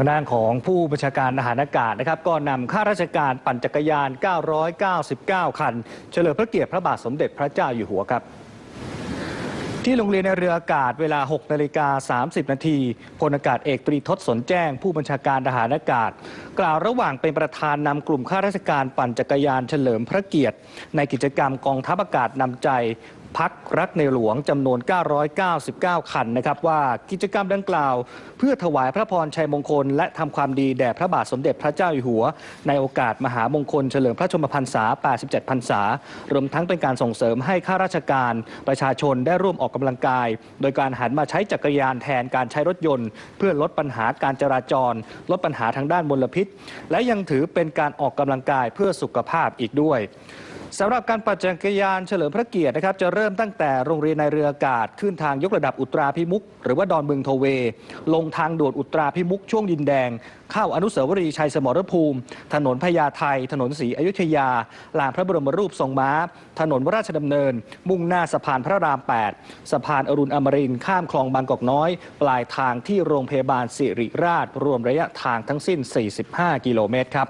ทางด้านของผู้บัญชาการทหารอากาศนะครับ ก็นำข้าราชการปั่นจักรยาน 999 คัน เฉลิมพระเกียรติพระบาทสมเด็จพระเจ้าอยู่หัวครับ ที่โรงเรียนในเรืออากาศเวลา 6 นาฬิกา 30 นาทีพลอากาศเอกตรีทศสนแจ้ง ผู้บัญชาการทหารอากาศ กล่าวระหว่างเป็นประธานนำกลุ่มข้าราชการปั่นจักรยานเฉลิมพระเกียรติ ในกิจกรรมกองทัพอากาศนำใจ พักรักในหลวงจำนวน 999 คันนะครับว่ากิจกรรมดังกล่าว เพื่อถวายพระพรชัยมงคล และทำความดีแด่พระบาทสมเด็จพระเจ้าอยู่หัว ในโอกาสมหามงคลเฉลิมพระชนมพรรษา 87 พรรษารวมทั้งเป็นการส่งเสริมให้ข้าราชการ ประชาชนได้ร่วมออกกำลังกาย โดยการหันมาใช้จักรยานแทนการใช้รถยนต์ เพื่อลดปัญหาการจราจร ลดปัญหาทางด้านมลพิษ และยังถือเป็นการออกกำลังกายเพื่อสุขภาพอีกด้วย สำหรับการปั่นจักรยานเฉลิมพระเกียรตินะครับ จะเริ่มตั้งแต่โรงเรียนในเรืออากาศ ขึ้นทางยกระดับอุตราพิมุก หรือว่าดอนเมืองโทเว ลงทางด่วนอุตราพิมุกช่วงดินแดง เข้าอนุสาวรีย์ชัยสมรภูมิ ถนนพญาไทถนนศรีอยุธยา ลานพระบรมรูปทรงม้า ถนนราชดำเนิน มุ่งหน้าสะพานพระราม 8 สะพานอรุณอมรินข้ามคลองบางกอกน้อย ปลายทางที่โรงพยาบาลสิริราช รวมระยะทางทั้งสิ้น 45 กิโลเมตรครับ